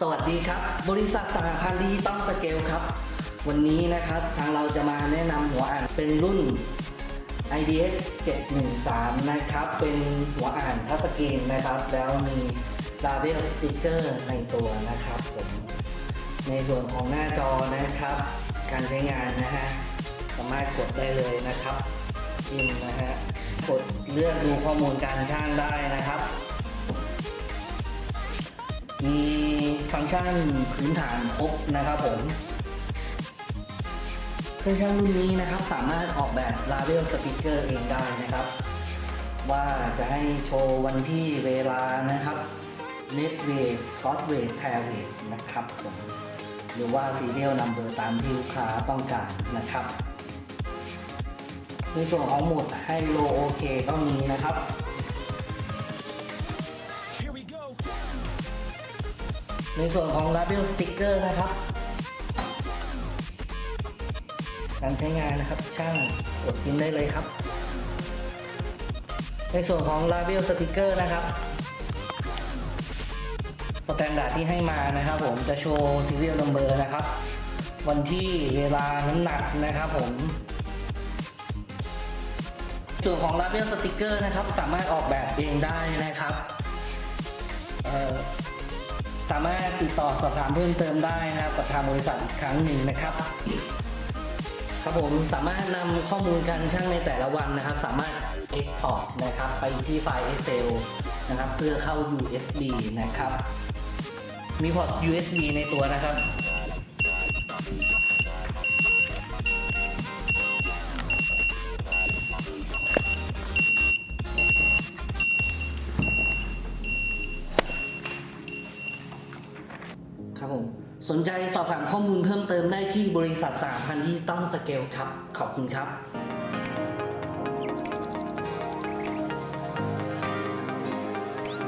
สวัสดีครับ บริษัทสหพันธ์ดิจิตอลสเกลครับ วันนี้นะครับทางเราจะมาแนะนำหัวอ่านเป็นรุ่น IDX 713 นะครับ เป็นหัวอ่านทัชสกรีนนะครับ แล้วมีลาเบลสติกเกอร์ในตัวนะครับผมในส่วนของหน้าจอนะครับ การใช้งานนะฮะสามารถกดได้เลยนะครับพิมพ์นะฮะกดเลือกดูข้อมูลการช่างได้นะครับมี ฟังก์ชันพื้นฐานครบนะครับผมเครื่องช่างรุ่นนี้นะครับสามารถออกแบบลาเบลสติกเกอร์เองได้นะครับ ว่าจะให้โชว์วันที่เวลานะครับ net weight cross weight tear weight นะครับผมหรือว่า serial number ตามที่ลูกค้าต้องการนะครับ ในส่วนของโหมดให้โลโอเคก็มีนะครับ ในส่วนของ Label Sticker นะครับ การใช้งานนะครับ ช่างกดพิมพ์ได้เลยครับ ในส่วนของ Label Sticker นะครับสแตนดาร์ดที่ให้มานะครับ ผมจะโชว์ serial number นะครับ วันที่เวลาน้ำหนักนะครับผมส่วนของ Label Sticker นะครับ สามารถออกแบบเองได้นะครับ สามารถติดต่อสอบถามเพิ่มเติมได้นะครับกับทางบริษัทอีกครั้งหนึ่งนะครับครับผมสามารถนำข้อมูลการช่างในแต่ละวันนะครับ สามารถ Export นะครับ ไปที่ไฟล์ Excel นะครับ เพื่อเข้า USB นะครับ มีพอร์ต USB ในตัวนะครับ ครับผม สนใจสอบถามข้อมูลเพิ่มเติมได้ที่บริษัทสหพันธ์ดิจิตอลสเกลครับ ขอบคุณครับ